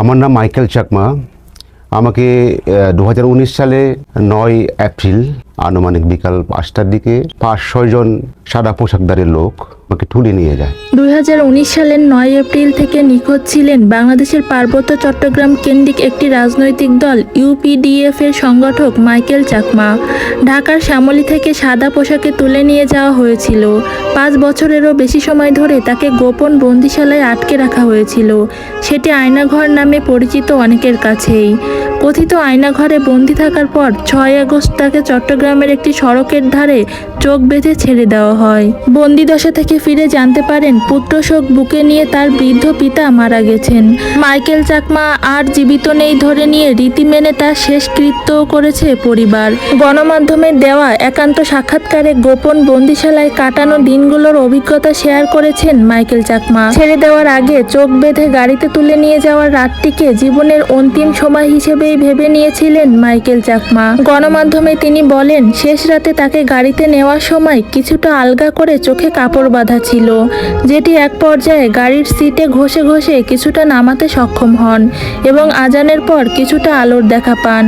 আমার নাম মাইকেল চাকমা। আমাকে দু হাজার উনিশ সালে নয় এপ্রিল আনুমানিক বিকাল পাঁচটার দিকে পাঁচ ছয়জন সাদা পোশাকদারের লোক আমাকে তুলে নিয়ে যায়। দুই হাজার উনিশ সালের নয় এপ্রিল থেকে নিখোঁজ ছিলেন বাংলাদেশের পার্বত্য চট্টগ্রাম কেন্দ্রিক একটি রাজনৈতিক দল, ইউপিডিএফ এর সংগঠক মাইকেল চাকমা। ঢাকার শ্যামলী থেকে সাদা পোশাকে তুলে নিয়ে যাওয়া হয়েছিল। পাঁচ বছরেরও বেশি সময় ধরে তাকে গোপন বন্দিশালায় আটকে রাখা হয়েছিল। সেটি আয়নাঘর নামে পরিচিত অনেকের কাছেই। কথিত আয়নাঘরে বন্দি থাকার পর ছয় আগস্ট তাকে চট্টগ্রামের একটি সড়কের ধারে চোখ বেঁধে ছেড়ে দেওয়া হয়। বন্দিদশা থেকে ফিরে জানতে পারেন, পুত্র শোক বুকে নিয়ে তার বৃদ্ধ পিতা মারা গেছেন। মাইকেল চাকমা আর জীবিত নেই ধরে নিয়ে রীতি মেনে তার শেষ কৃত্যও করেছে পরিবার। গণমাধ্যমে দেওয়া একান্ত সাক্ষাৎকারে গোপন বন্দিশালায় কাটানো দিনগুলোর অভিজ্ঞতা শেয়ার করেছেন মাইকেল চাকমা। ছেড়ে দেওয়ার আগে চোখ বেঁধে গাড়িতে তুলে নিয়ে যাওয়ার রাতটিকে জীবনের অন্তিম সময় হিসেবেই ভেবে নিয়েছিলেন মাইকেল চাকমা। গণমাধ্যমে তিনি বলেন, শেষ রাতে তাকে গাড়িতে নেওয়ার সময় কিছুটা আলগা করে চোখে কাপড় বাঁধা ছিল, যেটি এক পর্যায়ে গাড়ির সিটে ঘষে ঘষে কিছুটা নামাতে সক্ষম হন এবং আজানের পর কিছুটা আলোর দেখা পান।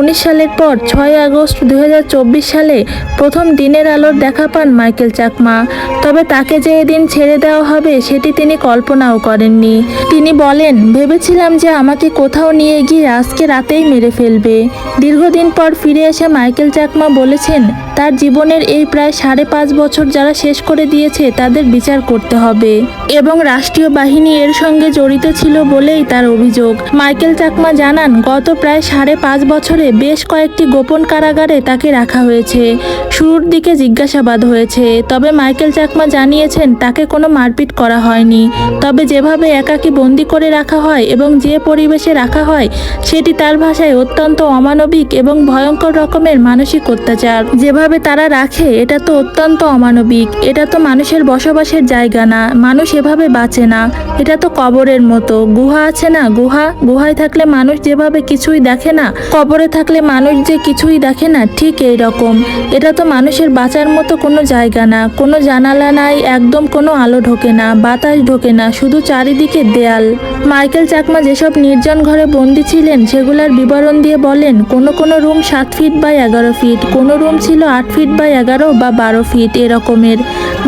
উনিশ সালের পর ছয় আগস্ট দু হাজার চব্বিশ সালে প্রথম দিনের আলোর দেখা পান মাইকেল চাকমা। তবে তাকে যে এদিন ছেড়ে দেওয়া হবে সেটি তিনি কল্পনাও করেননি। তিনি বলেন, ভেবেছিলাম যে আমাকে কোথাও নিয়ে গিয়ে আজকে রাতেই মেরে ফেলবে। দীর্ঘদিন পর ফিরে এসে মাইকেল চাকমা বলেছেন, তার জীবনের এই প্রায় সাড়ে পাঁচ বছর যারা শেষ করে দিয়েছে তাদের বিচার করতে হবে। এবং রাষ্ট্রীয় বাহিনী এর সঙ্গে জড়িত ছিল বলেই তার অভিযোগ। মাইকেল চাকমা জানান, গত প্রায় সাড়ে পাঁচ বছরে বেশ কয়েকটি গোপন কারাগারে তাকে রাখা হয়েছে। শুরুর দিকে জিজ্ঞাসাবাদ হয়েছে, তবে মাইকেল চাকমা জানিয়েছেন তাকে কোনো মারপিট করা হয়নি। তবে যেভাবে একাকী বন্দি করে রাখা হয় এবং যে পরিবেশে রাখা হয়, সেটি তার ভাষায় অত্যন্ত অমানবিক এবং ভয়ঙ্কর রকমের মানসিক অত্যাচার। যেভাবে তারা রাখে, এটা তো অত্যন্ত অমানবিক। এটা তো মানুষের বসবাসের জায়গা না, মানুষ এভাবে বাঁচে না। এটা তো কবরের মতো। গুহা আছে না? গুহা? গুহায় থাকলে মানুষ যেভাবে কিছুই দেখে না কবরে থাকলে মানুষ যে কিছুই দেখে না, ঠিক এই রকম। এটা তো মানুষের বাঁচার মতো কোনো জায়গা না, কোনো জানালা নাই, একদম কোনো আলো ঢোকে না, বাতাস ঢোকে না, শুধু চারিদিকে দেয়াল। মাইকেল চাকমা যেসব নির্জন ঘরে বন্দি ছিলেন, সেগুলোর বিবরণ দিয়ে বলেন, কোনো কোনো রুম সাত ফিট বা এগারো ফিট, কোনো রুম ছিল আট ফিট বাই এগারো বা বারো ফিট এরকমের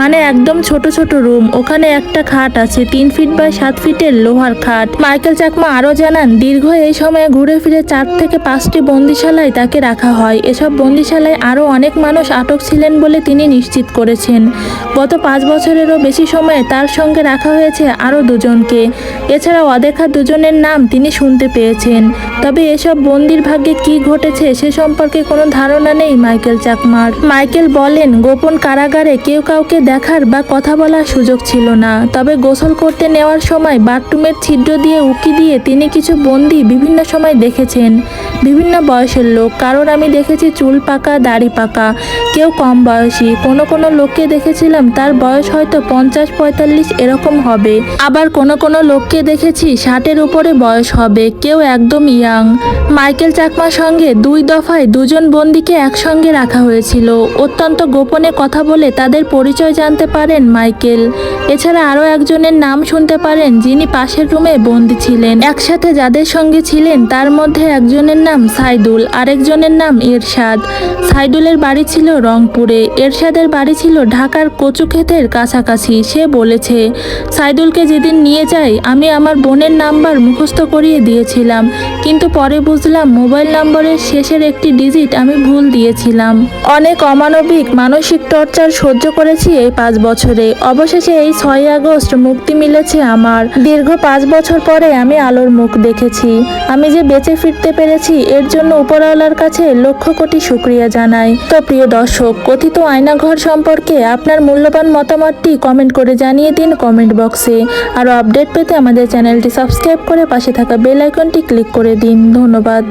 মানে একদম ছোট ছোট রুম। ওখানে একটা খাট আছে, তিন ফিট বাই সাত ফিটের লোহার খাট। মাইকেল চাকমা আরও জানান, দীর্ঘ এই সময়ে ঘুরে ফিরে চার থেকে পাঁচটি বন্দিশালায় তাকে রাখা হয়। এসব বন্দিশালায় আরও অনেক মানুষ আটক ছিলেন বলে তিনি নিশ্চিত করেছেন। গত পাঁচ বছরেরও বেশি সময়ে তার সঙ্গে রাখা হয়েছে আরও দুজনকে। এছাড়া অদেখা দুজনের নাম তিনি শুনতে পেয়েছেন। তবে এসব বন্দির ভাগ্যে কি ঘটেছে সে সম্পর্কে কোনো ধারণা নেই মাইকেল চাকমার মাইকেল বলেন, গোপন কারাগারে কেউ কাউকে দেখার বা কথা বলার সুযোগ ছিল না। তবে গোসল করতে নেওয়ার সময় বাথরুমের ছিদ্র দিয়ে উকি দিয়ে তিনি কিছু বন্দি বিভিন্ন সময় দেখেছেন। বিভিন্ন বয়সের লোক। কারোর আমি দেখেছি চুল পাকা, দাড়ি পাকা। কেউ কম বয়সী। কোনো কোনো লোককে দেখেছিলাম তার বয়স হয়তো পঞ্চাশ, পঁয়তাল্লিশ এরকম হবে। আবার কোনো কোনো লোককে দেখেছি ষাটের উপরে বয়স হবে। কেউ একদম ইয়াং। মাইকেল চাকমার সঙ্গে দুই দফায় দুজন বন্দিকে একসঙ্গে রাখা হয়েছিল। অত্যন্ত গোপনে কথা বলে তাদের পরিচয় জানতে পারেন মাইকেল। এছাড়া আরও একজনের নাম শুনতে পারেন যিনি পাশের রুমে বন্দি ছিলেন। একসাথে যাদের সঙ্গে ছিলেন তার মধ্যে একজনের নাম সাইদুল, আরেকজনের নাম এরশাদ। সাইদুলের বাড়ি ছিল রংপুরে। এরশাদের বাড়ি ছিল ঢাকার কচুক্ষেতের কাছাকাছি, সে বলেছে, সাইদুলকে যেদিন নিয়ে যাই, আমি আমার বোনের নাম্বার মুখস্থ করিয়ে দিয়েছিলাম, কিন্তু পরে বুঝলাম মোবাইল নম্বরের শেষের একটি ডিজিট আমি ভুল দিয়েছিলাম। অনেক অমানবিক, মানসিক টর্চার সহ্য করেছি পাঁচ বছরে। অবশেষে এই ছয় আগস্ট মুক্তি মিলেছে আমার। দীর্ঘ পাঁচ বছর পরে আমি আলোর মুখ দেখেছি। আমি যে বেঁচে ফিরতে পেরেছি, এর জন্য উপরওয়ালার কাছে লক্ষ কোটি শুক্রিয়া জানাই। তো প্রিয় দর্শক, কথিত আয়নাঘর সম্পর্কে আপনার মূল্যবান মতামতটি কমেন্ট করে জানিয়ে দিন কমেন্ট বক্সে। আরও আপডেট পেতে আমাদের চ্যানেলটি সাবস্ক্রাইব করে পাশে থাকা বেল আইকনটি ক্লিক করে দিন। ধন্যবাদ।